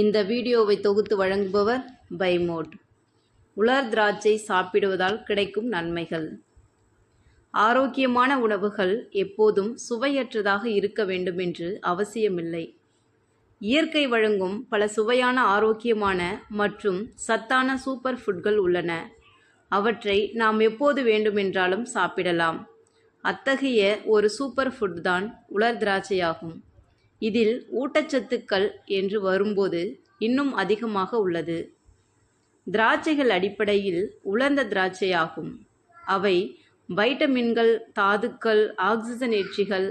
இந்த வீடியோவை தொகுத்து வழங்குபவர் பைமோட். உலர் திராட்சை சாப்பிடுவதால் கிடைக்கும் நன்மைகள். ஆரோக்கியமான உணவுகள் எப்போதும் சுவையற்றதாக இருக்க வேண்டுமென்று அவசியமில்லை. இயற்கை வழங்கும் பல சுவையான ஆரோக்கியமான மற்றும் சத்தான சூப்பர் ஃபுட்கள் உள்ளன. அவற்றை நாம் எப்போது வேண்டுமென்றாலும் சாப்பிடலாம். அத்தகைய ஒரு சூப்பர் ஃபுட் தான் உலர் திராட்சையாகும். இதில் ஊட்டச்சத்துக்கள் என்று வரும்போது இன்னும் அதிகமாக உள்ளது. திராட்சைகள் அடிப்படையில் உலர்ந்த திராட்சையாகும். அவை வைட்டமின்கள் தாதுக்கள் ஆக்சிஜனேற்றிகள்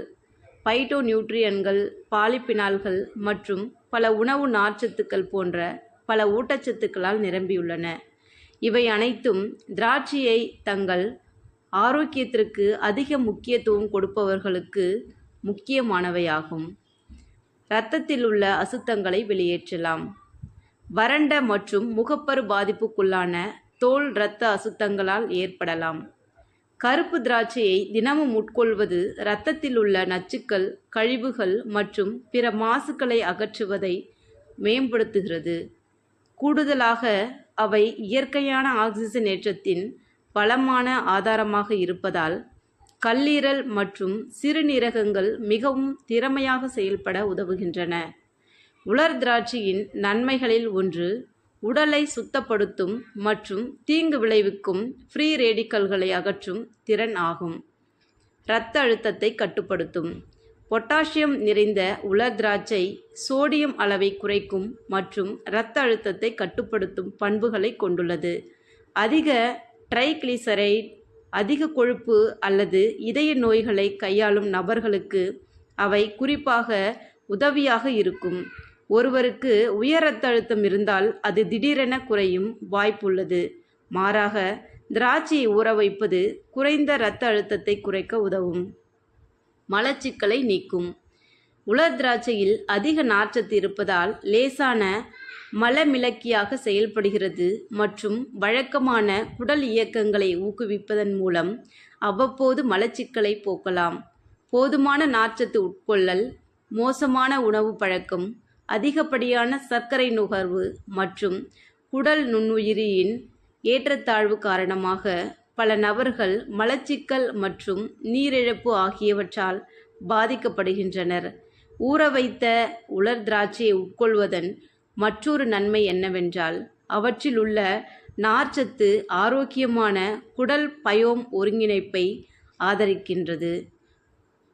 பைட்டோ நியூட்ரியன்கள் பாலிப்பினால்கள் மற்றும் பல உணவு நார்ச்சத்துக்கள் போன்ற பல ஊட்டச்சத்துக்களால் நிரம்பியுள்ளன. இவை அனைத்தும் திராட்சையை தங்கள் ஆரோக்கியத்திற்கு அதிக முக்கியத்துவம் கொடுப்பவர்களுக்கு முக்கியமானவையாகும். இரத்தத்தில் உள்ள அசுத்தங்களை வெளியேற்றலாம். வறண்ட மற்றும் முகப்பரு பாதிப்புக்குள்ளான தோல் இரத்த அசுத்தங்களால் ஏற்படலாம். கருப்பு திராட்சையை தினமும் உட்கொள்வது இரத்தத்தில் உள்ள நச்சுக்கள் கழிவுகள் மற்றும் பிற மாசுக்களை அகற்றுவதை மேம்படுத்துகிறது. கூடுதலாக அவை இயற்கையான ஆக்சிஜனேற்றத்தின் பலமான ஆதாரமாக இருப்பதால் கல்லீரல் மற்றும் சிறுநீரகங்கள் மிகவும் திறமையாக செயல்பட உதவுகின்றன. உலர் திராட்சையின் நன்மைகளில் ஒன்று உடலை சுத்தப்படுத்தும் மற்றும் தீங்கு விளைவிக்கும் ஃப்ரீ ரேடிக்கல்களை அகற்றும் திறன் ஆகும். இரத்த அழுத்தத்தை கட்டுப்படுத்தும். பொட்டாசியம் நிறைந்த உலர் திராட்சை சோடியம் அளவை குறைக்கும் மற்றும் இரத்த அழுத்தத்தை கட்டுப்படுத்தும் பண்புகளை கொண்டுள்ளது. அதிக ட்ரைக்ளிசரைட் அதிக கொழுப்பு அல்லது இதய நோய்களை கையாளும் நபர்களுக்கு அவை குறிப்பாக உதவியாக இருக்கும். ஒருவருக்கு உயர் இரத்த அழுத்தம் இருந்தால் அது திடீரென குறையும் வாய்ப்புள்ளது. மாறாக திராட்சையை ஊற வைப்பது குறைந்த இரத்த அழுத்தத்தை குறைக்க உதவும். மலச்சிக்கலை நீக்கும். உலர் திராட்சையில் அதிக நார்ச்சத்து இருப்பதால் லேசான மலமிளக்கியாக செயல்படுகிறது மற்றும் வழக்கமான குடல் இயக்கங்களை ஊக்குவிப்பதன் மூலம் அவ்வப்போது மலச்சிக்கலை போக்கலாம். போதுமான நார்ச்சத்து உட்கொள்ளல் மோசமான உணவு பழக்கம் அதிகப்படியான சர்க்கரை நுகர்வு மற்றும் குடல் நுண்ணுயிரியின் ஏற்றத்தாழ்வு காரணமாக பல நபர்கள் மலச்சிக்கல் மற்றும் நீரிழப்பு ஆகியவற்றால் பாதிக்கப்படுகின்றனர். ஊற வைத்த உலர் திராட்சையை உட்கொள்வதன் மற்றொரு நன்மை என்னவென்றால் அவற்றில் உள்ள நார்ச்சத்து ஆரோக்கியமான குடல் பயோம் ஒருங்கிணைப்பை ஆதரிக்கின்றது.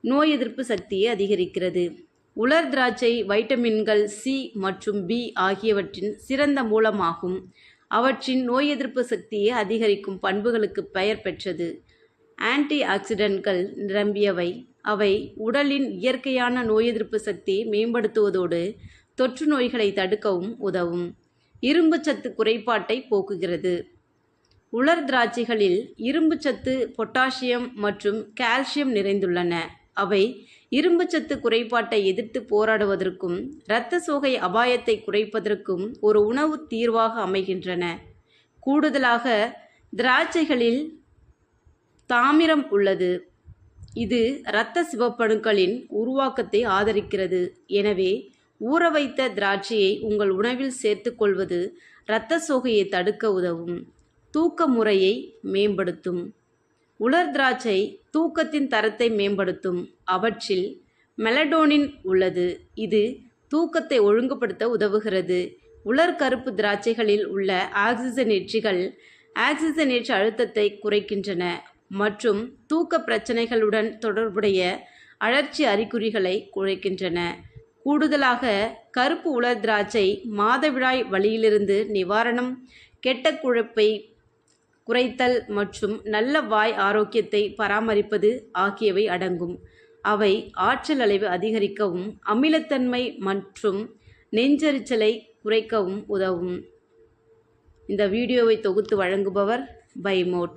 நோய் எதிர்ப்பு சக்தியை அதிகரிக்கிறது. உலர் திராட்சை வைட்டமின்கள் சி மற்றும் பி ஆகியவற்றின் சிறந்த மூலமாகும். அவற்றின் நோய் எதிர்ப்பு சக்தியை அதிகரிக்கும் பண்புகளுக்கு பெயர் பெற்றது. ஆன்டி ஆக்சிடென்ட்கள் நிரம்பியவை. அவை உடலின் இயற்கையான நோய் எதிர்ப்பு சக்தியை மேம்படுத்துவதோடு தொற்று நோய்களை தடுக்கவும் உதவும். இரும்பு சத்து குறைபாட்டை போக்குகிறது. உலர் திராட்சைகளில் இரும்பு சத்து பொட்டாசியம் மற்றும் கால்சியம் நிறைந்துள்ளன. அவை இரும்பு சத்து குறைபாட்டை எதிர்த்து போராடுவதற்கும் இரத்த சோகை அபாயத்தை குறைப்பதற்கும் ஒரு உணவு தீர்வாக அமைகின்றன. கூடுதலாக திராட்சைகளில் தாமிரம் உள்ளது. இது இரத்த சிவப்பணுக்களின் உருவாக்கத்தை ஆதரிக்கிறது. எனவே ஊற வைத்த திராட்சையை உங்கள் உணவில் சேர்த்துக்கொள்வது இரத்த சோகையை தடுக்க உதவும். தூக்க முறையை மேம்படுத்தும். உலர் திராட்சை தூக்கத்தின் தரத்தை மேம்படுத்தும். அவற்றில் மெலடோனின் உள்ளது. இது தூக்கத்தை ஒழுங்குபடுத்த உதவுகிறது. உலர் கருப்பு திராட்சைகளில் உள்ள ஆக்சிஜனேற்றிகள் ஆக்சிஜனேற்ற அழுத்தத்தை குறைக்கின்றன மற்றும் தூக்க பிரச்சனைகளுடன் தொடர்புடைய அழற்சி அறிகுறிகளை குறைக்கின்றன. கூடுதலாக கருப்பு உலர் திராட்சை மாதவிழாய் வழியிலிருந்து நிவாரணம் கெட்ட குழப்பை குறைத்தல் மற்றும் நல்ல வாய் ஆரோக்கியத்தை பராமரிப்பது ஆகியவை அடங்கும். அவை ஆற்றல் அளவு அதிகரிக்கவும் அமிலத்தன்மை மற்றும் நெஞ்சரிச்சலை குறைக்கவும் உதவும். இந்த வீடியோவை தொகுத்து வழங்குபவர் பைமோட்.